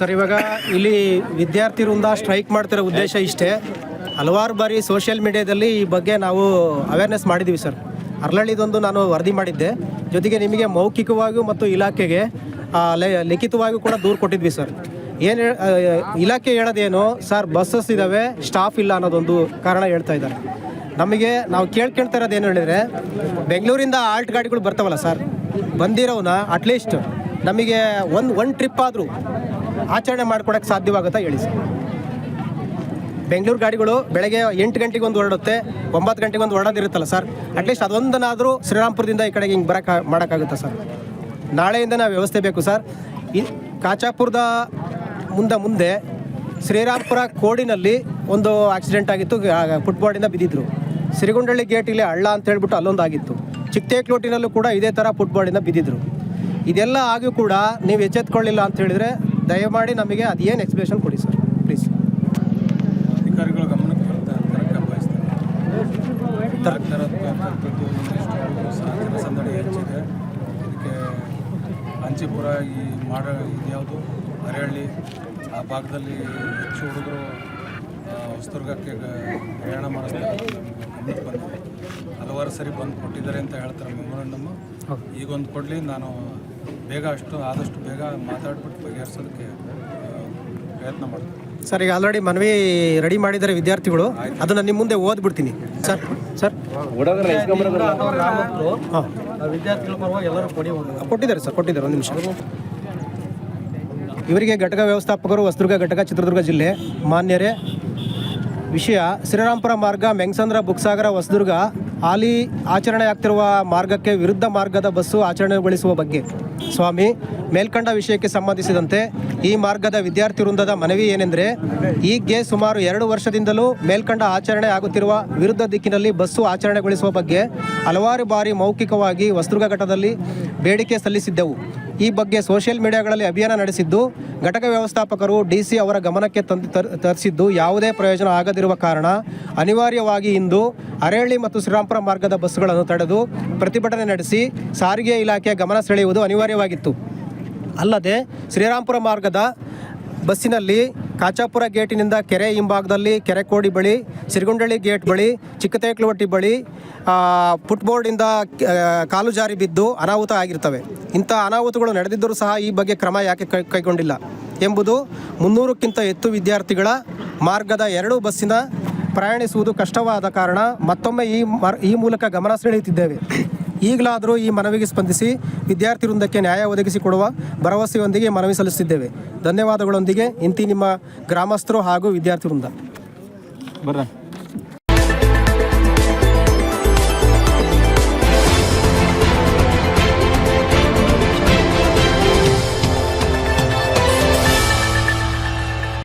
Sir, ಇವಾಗ ಇಲ್ಲಿ ವಿದ್ಯಾರ್ಥಿ ವೃಂದ ಸ್ಟ್ರೈಕ್ ಮಾಡ್ತಿರೋ ಉದ್ದೇಶ ಇಷ್ಟೇ. ಹಲವಾರು ಬಾರಿ ಸೋಷಿಯಲ್ ಮೀಡಿಯಾದಲ್ಲಿ ಈ ಬಗ್ಗೆ ನಾವು ಅವೇರ್ನೆಸ್ ಮಾಡಿದ್ದೀವಿ ಸರ್. ಅರಳಳ್ಳಿದೊಂದು ನಾನು ವರದಿ ಮಾಡಿದ್ದೆ. ಜೊತೆಗೆ ನಿಮಗೆ ಮೌಖಿಕವಾಗಿಯೂ ಮತ್ತು ಇಲಾಖೆಗೆ ಲಿಖಿತವಾಗಿಯೂ ಕೂಡ ದೂರು ಕೊಟ್ಟಿದ್ವಿ ಸರ್. ಏನು ಇಲಾಖೆ ಹೇಳೋದೇನು, ಸರ್ ಬಸ್ಸಸ್ ಇದ್ದಾವೆ ಸ್ಟಾಫ್ ಇಲ್ಲ ಅನ್ನೋದೊಂದು ಕಾರಣ ಹೇಳ್ತಾ ಇದ್ದಾರೆ. ನಮಗೆ ನಾವು ಕೇಳ್ಕೊಳ್ತಾ ಏನು ಹೇಳಿದರೆ, ಬೆಂಗಳೂರಿಂದ ಆಲ್ಟ್ ಗಾಡಿಗಳು ಬರ್ತಾವಲ್ಲ ಸರ್ ಬಂದಿರೋನ ಅಟ್ಲೀಸ್ಟ್ ನಮಗೆ ಒಂದು ಒನ್ ಟ್ರಿಪ್ ಆದರೂ ಆಚರಣೆ ಮಾಡ್ಕೊಡಕ್ಕೆ ಸಾಧ್ಯವಾಗುತ್ತಾ ಹೇಳಿ ಸರ್? ಬೆಂಗಳೂರು ಗಾಡಿಗಳು ಬೆಳಗ್ಗೆ ಎಂಟು ಗಂಟೆಗೆ ಒಂದು ಹೊರಡುತ್ತೆ, ಒಂಬತ್ತು ಗಂಟೆಗೆ ಒಂದು ಹೊರಡೋದಿರುತ್ತಲ್ಲ ಸರ್? ಅಟ್ಲೀಸ್ಟ್ ಅದೊಂದನಾದರೂ ಶ್ರೀರಾಮ್ಪುರದಿಂದ ಈ ಕಡೆಗೆ ಹಿಂಗೆ ಬರೋಕ್ಕೆ ಮಾಡೋಕ್ಕಾಗುತ್ತಾ ಸರ್? ನಾಳೆಯಿಂದ ನಾವು ವ್ಯವಸ್ಥೆ ಬೇಕು ಸರ್. ಈ ಕಾಚಾಪುರದ ಮುಂದೆ ಮುಂದೆ ಶ್ರೀರಾಮ್ಪುರ ಕೋಡಿನಲ್ಲಿ ಒಂದು ಆಕ್ಸಿಡೆಂಟ್ ಆಗಿತ್ತು ಫುಟ್ಬಾಲಿಂದ ಬಿದ್ದಿದ್ರು. ಸಿರಿಗುಂಡಳ್ಳಿ ಗೇಟಿಲಿ ಹಳ್ಳ ಅಂತ ಹೇಳ್ಬಿಟ್ಟು ಅಲ್ಲೊಂದು ಆಗಿತ್ತು ಚಿಕ್ಕತೇಕ್ಲೋಟಿನಲ್ಲೂ ಕೂಡ ಇದೇ ಥರ ಫುಟ್ಬಾಲಿಂದ ಬಿದ್ದಿದ್ರು. ಇದೆಲ್ಲ ಆಗಿಯೂ ಕೂಡ ನೀವು ಎಚ್ಚೆತ್ಕೊಳ್ಳಿಲ್ಲ ಅಂತ ಹೇಳಿದರೆ ದಯಮಾಡಿ ನಮಗೆ ಅದೇನು ಎಕ್ಸ್ಪ್ಲೇಷನ್ ಕೊಡಿ ಸರ್ ಪ್ಲೀಸ್ ಅಧಿಕಾರಿಗಳ ಗಮನಕ್ಕೆ ಬರ್ತಾ ಸಹ ಹೆಚ್ಚಿದೆ. ಇದಕ್ಕೆ ಅಂಚಿಪುರ ಈ ಮಾಡ ಇದ್ಯಾವುದು? ಅರೆಹಳ್ಳಿ ಆ ಭಾಗದಲ್ಲಿ ಹೆಚ್ಚು ಹುಡುಗರು ಹೊಸದುರ್ಗಕ್ಕೆ ಪ್ರಯಾಣ ಮಾಡಿಸ್ತಾರೆ. ಬಂದಿದೆ ಹಲವಾರು ಸರಿ ಬಂದು ಕೊಟ್ಟಿದ್ದಾರೆ ಅಂತ ಹೇಳ್ತಾರೆ ಮೆಮೊರಂಡಮ್ಮು ಈಗೊಂದು ಕೊಡಲಿ ನಾನು ಬೇಗ ಅಷ್ಟು ಆದಷ್ಟು ಬೇಗ ಮಾತಾಡ್ಬಿಟ್ಟು ಬಗೆಹರಿಸೋದಕ್ಕೆ ಪ್ರಯತ್ನ ಮಾಡ್ತೀನಿ. ಸರ್ ಈಗ ಆಲ್ರೆಡಿ ಮನವಿ ರೆಡಿ ಮಾಡಿದ್ದಾರೆ ವಿದ್ಯಾರ್ಥಿಗಳು. ಅದನ್ನು ನಿಮ್ಮ ಮುಂದೆ ಓದ್ಬಿಡ್ತೀನಿ. Sir sir. ಹಾಂ. ವಿದ್ಯಾರ್ಥಿಗಳ ಪರವಾಗಿ ಎಲ್ಲರೂ ಕೊಡಿ ಒಂದು ಕೊಟ್ಟಿದ್ದಾರೆ ಸರ್ ಕೊಟ್ಟಿದ್ದಾರೆ. ಒಂದು ನಿಮಿಷ. ಇವರಿಗೆ ಘಟಕ ವ್ಯವಸ್ಥಾಪಕರು ಹೊಸದುರ್ಗ ಘಟಕ ಚಿತ್ರದುರ್ಗ ಜಿಲ್ಲೆ. ಮಾನ್ಯರೇ ವಿಷಯ ಶ್ರೀರಾಮ್ಪುರ ಮಾರ್ಗ ಮೆಂಗಸಂದ್ರ ಬುಕ್ಸಾಗರ ಹೊಸದುರ್ಗ ಹಾಲಿ ಆಚರಣೆ ಆಗ್ತಿರುವ ಮಾರ್ಗಕ್ಕೆ ವಿರುದ್ಧ ಮಾರ್ಗದ ಬಸ್ಸು ಆಚರಣೆಗೊಳಿಸುವ ಬಗ್ಗೆ. ಸ್ವಾಮಿ, ಮೇಲ್ಕಂಡ ವಿಷಯಕ್ಕೆ ಸಂಬಂಧಿಸಿದಂತೆ ಈ ಮಾರ್ಗದ ವಿದ್ಯಾರ್ಥಿ ವೃಂದದ ಮನವಿ ಏನೆಂದರೆ, ಈಗ್ಗೆ ಸುಮಾರು ಎರಡು ವರ್ಷದಿಂದಲೂ ಮೇಲ್ಕಂಡ ಆಚರಣೆ ಆಗುತ್ತಿರುವ ವಿರುದ್ಧ ದಿಕ್ಕಿನಲ್ಲಿ ಬಸ್ಸು ಆಚರಣೆಗೊಳಿಸುವ ಬಗ್ಗೆ ಹಲವಾರು ಬಾರಿ ಮೌಖಿಕವಾಗಿ ಘಟ್ಟದಲ್ಲಿ ಬೇಡಿಕೆ ಸಲ್ಲಿಸಿದ್ದೆವು. ಈ ಬಗ್ಗೆ ಸೋಷಿಯಲ್ ಮೀಡಿಯಾಗಳಲ್ಲಿ ಅಭಿಯಾನ ನಡೆಸಿದ್ದು, ಘಟಕ ವ್ಯವಸ್ಥಾಪಕರು ಡಿಸಿ ಅವರ ಗಮನಕ್ಕೆ ತಂದು ತರ್- ತರಿಸಿದ್ದು ಯಾವುದೇ ಪ್ರಯೋಜನ ಆಗದಿರುವ ಕಾರಣ ಅನಿವಾರ್ಯವಾಗಿ ಇಂದು ಅರೇಳಿ ಮತ್ತು ಶ್ರೀರಾಮ್ಪುರ ಮಾರ್ಗದ ಬಸ್ಸುಗಳನ್ನು ತಡೆದು ಪ್ರತಿಭಟನೆ ನಡೆಸಿ ಸಾರಿಗೆ ಇಲಾಖೆಯ ಗಮನ ಸೆಳೆಯುವುದು ಅನಿವಾರ್ಯವಾಗಿತ್ತು. ಅಲ್ಲದೆ ಶ್ರೀರಾಮ್ಪುರ ಮಾರ್ಗದ ಬಸ್ಸಿನಲ್ಲಿ ಕಾಚಾಪುರ ಗೇಟಿನಿಂದ ಕೆರೆ ಹಿಂಭಾಗದಲ್ಲಿ ಕೆರೆಕೋಡಿ ಬಳಿ, ಸಿರಿಗುಂಡಳ್ಳಿ ಗೇಟ್ ಬಳಿ, ಚಿಕ್ಕತೇಕ್ಲವಟ್ಟಿ ಬಳಿ ಫುಟ್ಬೋರ್ಡಿಂದ ಕಾಲು ಜಾರಿ ಬಿದ್ದು ಅನಾಹುತ ಆಗಿರ್ತವೆ. ಇಂಥ ಅನಾಹುತಗಳು ನಡೆದಿದ್ದರೂ ಸಹ ಈ ಬಗ್ಗೆ ಕ್ರಮ ಯಾಕೆ ಕೈಗೊಂಡಿಲ್ಲ ಎಂಬುದು ಮುನ್ನೂರಕ್ಕಿಂತ ಹೆಚ್ಚು ವಿದ್ಯಾರ್ಥಿಗಳ ಮಾರ್ಗದ ಎರಡೂ ಬಸ್ಸಿನ ಪ್ರಯಾಣಿಸುವುದು ಕಷ್ಟವಾದ ಕಾರಣ ಮತ್ತೊಮ್ಮೆ ಈ ಈ ಮೂಲಕ ಗಮನ ಸೆಳೆಯುತ್ತಿದ್ದೇವೆ. ಈಗಲಾದರೂ ಈ ಮನವಿಗೆ ಸ್ಪಂದಿಸಿ ವಿದ್ಯಾರ್ಥಿ ವೃಂದಕ್ಕೆ ನ್ಯಾಯ ಒದಗಿಸಿಕೊಡುವ ಭರವಸೆಯೊಂದಿಗೆ ಮನವಿ ಸಲ್ಲಿಸುತ್ತಿದ್ದೇವೆ. ಧನ್ಯವಾದಗಳೊಂದಿಗೆ ಇಂತಿ ನಿಮ್ಮ ಗ್ರಾಮಸ್ಥರು ಹಾಗೂ ವಿದ್ಯಾರ್ಥಿ ವೃಂದ ಬರ್ರ.